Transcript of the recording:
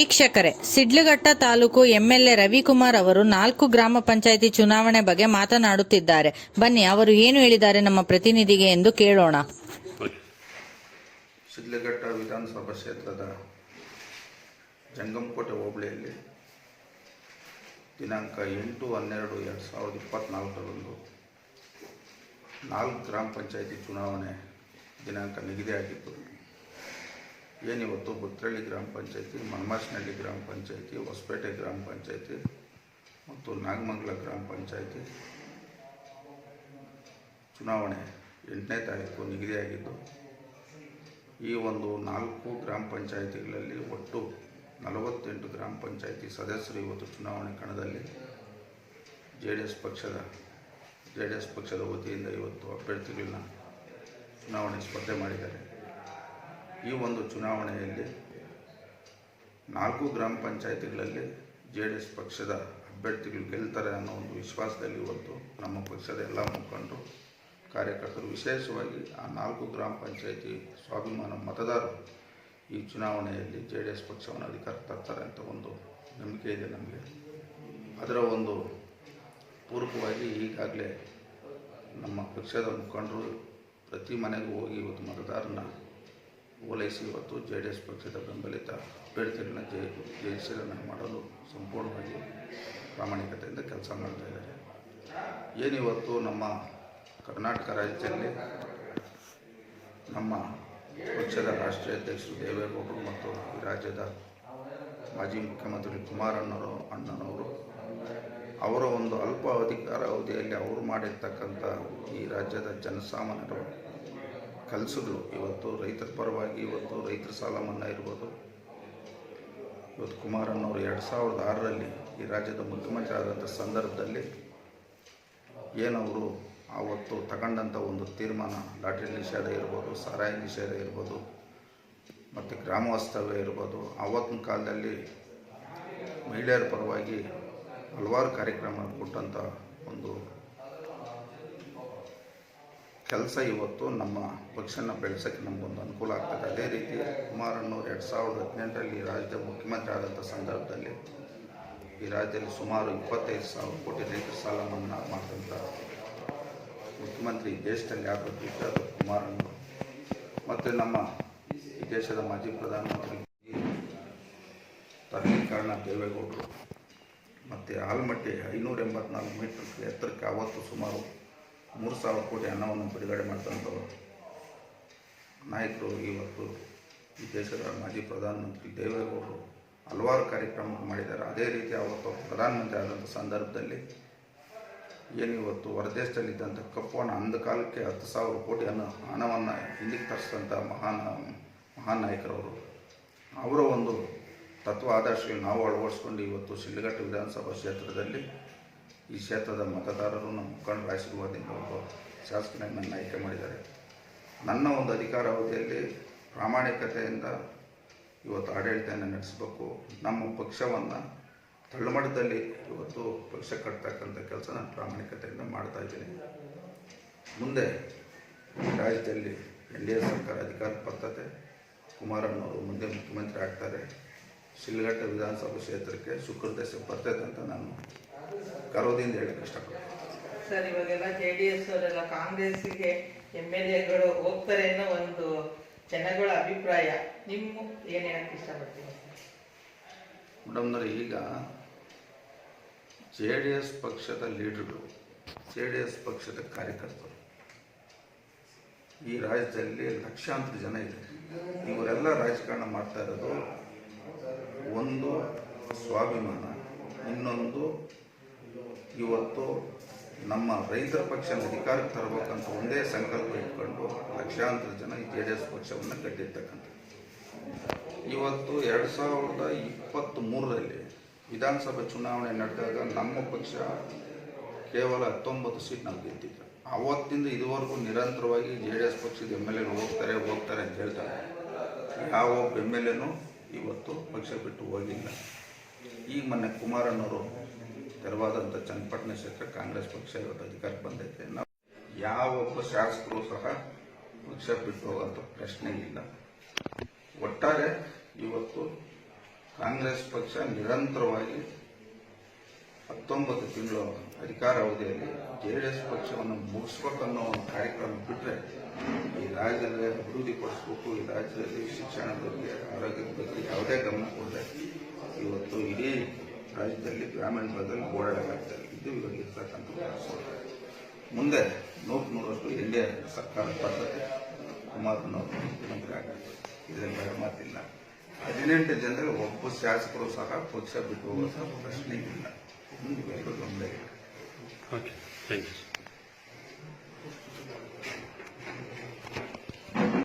ವೀಕ್ಷಕರೇ, ಸಿಡ್ಲಘಟ್ಟ ತಾಲೂಕು ಎಂಎಲ್ಎ ರವಿಕುಮಾರ್ ಅವರು ನಾಲ್ಕು ಗ್ರಾಮ ಪಂಚಾಯಿತಿ ಚುನಾವಣೆ ಬಗ್ಗೆ ಮಾತನಾಡುತ್ತಿದ್ದಾರೆ. ಬನ್ನಿ, ಅವರು ಏನು ಹೇಳಿದ್ದಾರೆ ನಮ್ಮ ಪ್ರತಿನಿಧಿಗೆ ಎಂದು ಕೇಳೋಣ. ಸಿಡ್ಲಘಟ್ಟ ವಿಧಾನಸಭಾ ಕ್ಷೇತ್ರದ ಜಂಗಮಕೋಟೆ ಹೋಬಳಿಯಲ್ಲಿ ದಿನಾಂಕ ಎಂಟು ಹನ್ನೆರಡು ಎರಡು ಸಾವಿರದ ಇಪ್ಪತ್ತ್ನಾಲ್ಕರಂದು ನಾಲ್ಕು ಗ್ರಾಮ ಪಂಚಾಯಿತಿ ಚುನಾವಣೆ ದಿನಾಂಕ ನಿಗದಿಯಾಗಿತ್ತು. ಏನಿವತ್ತು ಬುತ್ರಳ್ಳಿ ಗ್ರಾಮ ಪಂಚಾಯಿತಿ ಮನ್ಮಾಸ್ನಹಳ್ಳಿ ಗ್ರಾಮ ಪಂಚಾಯಿತಿ, ಹೊಸಪೇಟೆ ಗ್ರಾಮ ಪಂಚಾಯಿತಿ ಮತ್ತು ನಾಗಮಂಗಲ ಗ್ರಾಮ ಪಂಚಾಯಿತಿ. ಚುನಾವಣೆ ಎಂಟನೇ ತಾರೀಕು ನಿಗದಿಯಾಗಿದ್ದು ಈ ಒಂದು ನಾಲ್ಕು ಗ್ರಾಮ ಪಂಚಾಯಿತಿಗಳಲ್ಲಿ ಒಟ್ಟು ನಲವತ್ತೆಂಟು ಗ್ರಾಮ ಪಂಚಾಯಿತಿ ಸದಸ್ಯರು ಇವತ್ತು ಚುನಾವಣೆ ಕಣದಲ್ಲಿ. ಜೆ ಡಿ ಎಸ್ ಪಕ್ಷದ ಜೆ ಡಿ ಎಸ್ ಪಕ್ಷದ ವತಿಯಿಂದ ಇವತ್ತು ಅಭ್ಯರ್ಥಿಗಳನ್ನ ಚುನಾವಣೆ ಸ್ಪರ್ಧೆ ಮಾಡಿದ್ದಾರೆ. ಈ ಒಂದು ಚುನಾವಣೆಯಲ್ಲಿ ನಾಲ್ಕು ಗ್ರಾಮ ಪಂಚಾಯಿತಿಗಳಲ್ಲಿ ಜೆ ಡಿ ಎಸ್ ಪಕ್ಷದ ಅಭ್ಯರ್ಥಿಗಳು ಗೆಲ್ತಾರೆ ಅನ್ನೋ ಒಂದು ವಿಶ್ವಾಸದಲ್ಲಿ ಇವತ್ತು ನಮ್ಮ ಪಕ್ಷದ ಎಲ್ಲ ಮುಖಂಡರು, ಕಾರ್ಯಕರ್ತರು, ವಿಶೇಷವಾಗಿ ಆ ನಾಲ್ಕು ಗ್ರಾಮ ಪಂಚಾಯಿತಿ ಸ್ವಾಭಿಮಾನ ಮತದಾರರು ಈ ಚುನಾವಣೆಯಲ್ಲಿ ಜೆ ಡಿ ಎಸ್ ಪಕ್ಷವನ್ನು ಅಧಿಕಾರ ತರ್ತಾರೆ ಅಂತ ಒಂದು ನಂಬಿಕೆ ಇದೆ ನಮಗೆ. ಅದರ ಒಂದು ಪೂರ್ವಕವಾಗಿ ಈಗಾಗಲೇ ನಮ್ಮ ಪಕ್ಷದ ಮುಖಂಡರು ಪ್ರತಿ ಮನೆಗೂ ಹೋಗಿ ಇವತ್ತು ಮತದಾರನ ಓಲೈಸಿ ಇವತ್ತು ಜೆ ಡಿ ಎಸ್ ಪಕ್ಷದ ಬೆಂಬಲಿತ ಅಭ್ಯರ್ಥಿಗಳನ್ನ ಜಯ ಜಯಶೀಲನ ಮಾಡಲು ಸಂಪೂರ್ಣವಾಗಿ ಪ್ರಾಮಾಣಿಕತೆಯಿಂದ ಕೆಲಸ ಮಾಡ್ತಾ ಇದ್ದಾರೆ. ಏನಿವತ್ತು ನಮ್ಮ ಕರ್ನಾಟಕ ರಾಜ್ಯದಲ್ಲಿ ನಮ್ಮ ಪಕ್ಷದ ರಾಷ್ಟ್ರೀಯ ಅಧ್ಯಕ್ಷರು ದೇವೇಗೌಡರು ಮತ್ತು ರಾಜ್ಯದ ಮಾಜಿ ಮುಖ್ಯಮಂತ್ರಿ ಕುಮಾರಣ್ಣವರು ಅಣ್ಣನವರು, ಅವರ ಒಂದು ಅಲ್ಪ ಅಧಿಕಾರ ಅವಧಿಯಲ್ಲಿ ಅವರು ಮಾಡಿರ್ತಕ್ಕಂಥ ಈ ರಾಜ್ಯದ ಜನಸಾಮಾನ್ಯರ ಕೆಲಸಗಳು ಇವತ್ತು ರೈತರ ಪರವಾಗಿ ಇವತ್ತು ರೈತರ ಸಾಲ ಮನ್ನಾ ಇರ್ಬೋದು. ಇವತ್ತು ಕುಮಾರಣ್ಣವರು ಎರಡು ಸಾವಿರದ ಆರರಲ್ಲಿ ಈ ರಾಜ್ಯದ ಮುಖ್ಯಮಂತ್ರಿ ಆದಂಥ ಸಂದರ್ಭದಲ್ಲಿ ಏನವರು ಆವತ್ತು ತಗೊಂಡಂಥ ಒಂದು ತೀರ್ಮಾನ, ಲಾಟ್ರಿ ನಿಷೇಧ ಇರ್ಬೋದು, ಸಾರಾಯಿ ನಿಷೇಧ ಇರ್ಬೋದು, ಮತ್ತು ಗ್ರಾಮ ವಾಸ್ತವ್ಯ ಇರ್ಬೋದು. ಆವತ್ತಿನ ಕಾಲದಲ್ಲಿ ಮಹಿಳೆಯರ ಪರವಾಗಿ ಹಲವಾರು ಕಾರ್ಯಕ್ರಮ ಕೊಟ್ಟಂಥ ಒಂದು ಕೆಲಸ ಇವತ್ತು ನಮ್ಮ ಪಕ್ಷನ ಬೆಳೆಸೋಕ್ಕೆ ನಮಗೊಂದು ಅನುಕೂಲ ಆಗ್ತದೆ. ಅದೇ ರೀತಿ ಕುಮಾರಣ್ಣವ್ರು ಎರಡು ಸಾವಿರದ ಹದಿನೆಂಟರಲ್ಲಿ ರಾಜ್ಯದ ಮುಖ್ಯಮಂತ್ರಿ ಆದಂಥ ಸಂದರ್ಭದಲ್ಲಿ ಈ ರಾಜ್ಯದಲ್ಲಿ ಸುಮಾರು ಇಪ್ಪತ್ತೈದು ಸಾವಿರ ಕೋಟಿ ರೈತರ ಸಾಲ ಮನ್ನಾ ಮಾಡಿದಂಥ ಮುಖ್ಯಮಂತ್ರಿ ದೇಶದಲ್ಲಿ ಯಾರು ಇದ್ದರೆ ಅದು ಮತ್ತು ನಮ್ಮ ದೇಶದ ಮಾಜಿ ಪ್ರಧಾನಮಂತ್ರಿ ತರಲೀಕರಣ ದೇವೇಗೌಡರು. ಮತ್ತು ಆಲ್ಮಟ್ಟಿ ಐನೂರ ಎಂಬತ್ನಾಲ್ಕು ಮೀಟರ್ ಎತ್ತರಕ್ಕೆ ಆವತ್ತು ಸುಮಾರು ಮೂರು ಸಾವಿರ ಕೋಟಿ ಹಣವನ್ನು ಬಿಡುಗಡೆ ಮಾಡಿದಂಥವ್ರು ನಾಯಕರು ಇವತ್ತು ಈ ದೇಶದ ಮಾಜಿ ಪ್ರಧಾನಮಂತ್ರಿ ದೇವೇಗೌಡರು ಹಲವಾರು ಕಾರ್ಯಕ್ರಮ ಮಾಡಿದ್ದಾರೆ. ಅದೇ ರೀತಿ ಅವತ್ತು ಪ್ರಧಾನಮಂತ್ರಿ ಆದಂಥ ಸಂದರ್ಭದಲ್ಲಿ ಏನಿವತ್ತು ಹೊರದೇಶದಲ್ಲಿದ್ದಂಥ ಕಪ್ಪು ಹಣ ಅಂದ ಕಾಲಕ್ಕೆ ಹತ್ತು ಸಾವಿರ ಕೋಟಿ ಹಣ ಹಣವನ್ನು ಹಿಂದಿಗೆ ತರಿಸಿದಂಥ ಮಹಾನ್ ಮಹಾನ್ ನಾಯಕರವರು. ಅವರ ಒಂದು ತತ್ವ ಆದರ್ಶಗಳು ನಾವು ಅಳವಡಿಸ್ಕೊಂಡು ಇವತ್ತು ಶಿಡ್ಲಘಟ್ಟ ವಿಧಾನಸಭಾ ಕ್ಷೇತ್ರದಲ್ಲಿ ಈ ಕ್ಷೇತ್ರದ ಮತದಾರರು ನಮ್ಮ ಮುಖಂಡರ ಆಶೀರ್ವಾದದಿಂದ ಒಬ್ಬ ಶಾಸಕನಾಗಿ ನನ್ನ ಆಯ್ಕೆ ಮಾಡಿದ್ದಾರೆ. ನನ್ನ ಒಂದು ಅಧಿಕಾರ ಅವಧಿಯಲ್ಲಿ ಪ್ರಾಮಾಣಿಕತೆಯಿಂದ ಇವತ್ತು ಆಡಳಿತವನ್ನು ನಡೆಸಬೇಕು. ನಮ್ಮ ಪಕ್ಷವನ್ನು ತಳ್ಳಮಟ್ಟದಲ್ಲಿ ಇವತ್ತು ಪಕ್ಷ ಕಟ್ತಕ್ಕಂಥ ಕೆಲಸ ನಾನು ಪ್ರಾಮಾಣಿಕತೆಯಿಂದ ಮಾಡ್ತಾ ಇದ್ದೀನಿ. ಮುಂದೆ ರಾಜ್ಯದಲ್ಲಿ ಎನ್ ಡಿ ಎ ಸರ್ಕಾರ ಅಧಿಕಾರ ಬರ್ತದೆ ಕುಮಾರಣ್ಣವರು ಮುಂದೆ ಮುಖ್ಯಮಂತ್ರಿ ಆಗ್ತಾರೆ. ಶಿಲ್ಘಟ್ಟ ವಿಧಾನಸಭಾ ಕ್ಷೇತ್ರಕ್ಕೆ ಶುಕ್ರ ದಶೆ ಬರ್ತದೆ ಅಂತ ನಾನು ಗರ್ವದಿಂದ ಹೇಳಕ್ಕೆ ಇಷ್ಟಪಡ್ತೀನಿ. ಸರ್ ಇವಾಗೆಲ್ಲ ಜೆ ಡಿ ಎಸ್ ಅವರೆಲ್ಲ ಕಾಂಗ್ರೆಸ್ಗೆ ಎಂ ಎಲ್ ಎಗಳು ಹೋಗ್ತಾರೆ ಅನ್ನೋ ಒಂದು ಜನಗಳ ಅಭಿಪ್ರಾಯ. ನಿಮ್ಮ ಏನ್ ಹೇಳಕ್ ಇಷ್ಟಪಡ್ತೀನಿ ಮೇಡಮ್ನವ್ರೆ ಈಗ ಜೆ ಡಿ ಎಸ್ ಪಕ್ಷದ ಲೀಡರ್ಗಳು ಜೆ ಡಿ ಎಸ್ ಪಕ್ಷದ ಕಾರ್ಯಕರ್ತರು ಈ ರಾಜ್ಯದಲ್ಲಿ ಲಕ್ಷಾಂತರ ಜನ ಇದೆ ಇವರೆಲ್ಲ ರಾಜಕಾರಣ ಮಾಡ್ತಾ ಇರೋದು ಒಂದು ಸ್ವಾಭಿಮಾನ ಇನ್ನೊಂದು ಇವತ್ತು ನಮ್ಮ ರೈತರ ಪಕ್ಷ ಅಧಿಕಾರಕ್ಕೆ ತರಬೇಕಂತ ಒಂದೇ ಸಂಕಲ್ಪ ಇಟ್ಕೊಂಡು ಲಕ್ಷಾಂತರ ಜನ ಈ ಜೆ ಡಿ ಎಸ್ ಪಕ್ಷವನ್ನು ಕಟ್ಟಿರ್ತಕ್ಕಂಥ ಇವತ್ತು ಎರಡು ಸಾವಿರದ ಇಪ್ಪತ್ತ್ ಮೂರರಲ್ಲಿ ವಿಧಾನಸಭೆ ಚುನಾವಣೆ ನಡೆದಾಗ ನಮ್ಮ ಪಕ್ಷ ಕೇವಲ ಹತ್ತೊಂಬತ್ತು ಸೀಟ್ ನಾವು ಗೆದ್ದಿದ್ದೆ ಅವತ್ತಿಂದ ಇದುವರೆಗೂ ನಿರಂತರವಾಗಿ ಜೆ ಡಿ ಎಸ್ ಪಕ್ಷದ ಎಂ ಎಲ್ ಎಗಳು ಹೋಗ್ತಾರೆ ಹೋಗ್ತಾರೆ ಅಂತ ಹೇಳ್ತಾರೆ ಯಾವ ಒಬ್ಬ ಎಂ ಎಲ್ ಎನೂ ಇವತ್ತು ಪಕ್ಷ ಬಿಟ್ಟು ಹೋಗಿಲ್ಲ. ಈಗ ಮೊನ್ನೆ ಕುಮಾರಣ್ಣವರು ತೆರವಾದಂಥ ಚನ್ನಪಟ್ಟಣ ಕ್ಷೇತ್ರ ಕಾಂಗ್ರೆಸ್ ಪಕ್ಷ ಇವತ್ತು ಅಧಿಕಾರಕ್ಕೆ ಬಂದೈತೆ. ನಾವು ಯಾವೊಬ್ಬ ಶಾಸಕರು ಸಹ ಪಕ್ಷ ಬಿಟ್ಟು ಹೋಗುವಂಥ ಪ್ರಶ್ನೆ ಇಲ್ಲ. ಒಟ್ಟಾರೆ ಇವತ್ತು ಕಾಂಗ್ರೆಸ್ ಪಕ್ಷ ನಿರಂತರವಾಗಿ ಹತ್ತೊಂಬತ್ತು ತಿಂಗಳು ಅಧಿಕಾರ ಅವಧಿಯಲ್ಲಿ ಎಸ್ ಪಕ್ಷವನ್ನು ಮುಗಿಸ್ಬೇಕನ್ನೋ ಒಂದು ಕಾರ್ಯಕ್ರಮ ಬಿಟ್ಟರೆ ಈ ರಾಜ್ಯದಲ್ಲಿ ಅಭಿವೃದ್ಧಿ ಪಡಿಸ್ಬೇಕು ಈ ರಾಜ್ಯದಲ್ಲಿ ಶಿಕ್ಷಣದ ಬಗ್ಗೆ, ಆರೋಗ್ಯದ ಬಗ್ಗೆ ಯಾವುದೇ ಗಮನ ಕೊಡದೆ ಇವತ್ತು ಇಡೀ ರಾಜ್ಯದಲ್ಲಿ ಗ್ರಾಮೀಣ ಭಾಗದಲ್ಲಿ ಓಡಾಡಲಾಗ್ತದೆ ಇದು ಇವಾಗಿರ್ತಕ್ಕಂಥ ಮುಂದೆ ನೂರು ನೂರಷ್ಟು ಎನ್ ಸರ್ಕಾರ ಬರ್ತದೆ ಕುಮಾರಣ್ಣವರು ಮುಖ್ಯಮಂತ್ರಿ ಆಗುತ್ತೆ ಇದರಲ್ಲಿ ಮಾತಿಲ್ಲ. ಹದಿನೆಂಟು ಜನರಲ್ಲಿ ಒಬ್ಬ ಶಾಸಕರು ಸಹ ಪಕ್ಷ ಬಿಟ್ಟು ಸಹ ಪ್ರಶ್ನೆ ಇಲ್ಲ ಇವೆಲ್ಲರೂ ಗಮನ ಇದೆ ಓಕೆ ಥ್ಯಾಂಕ್ ಯು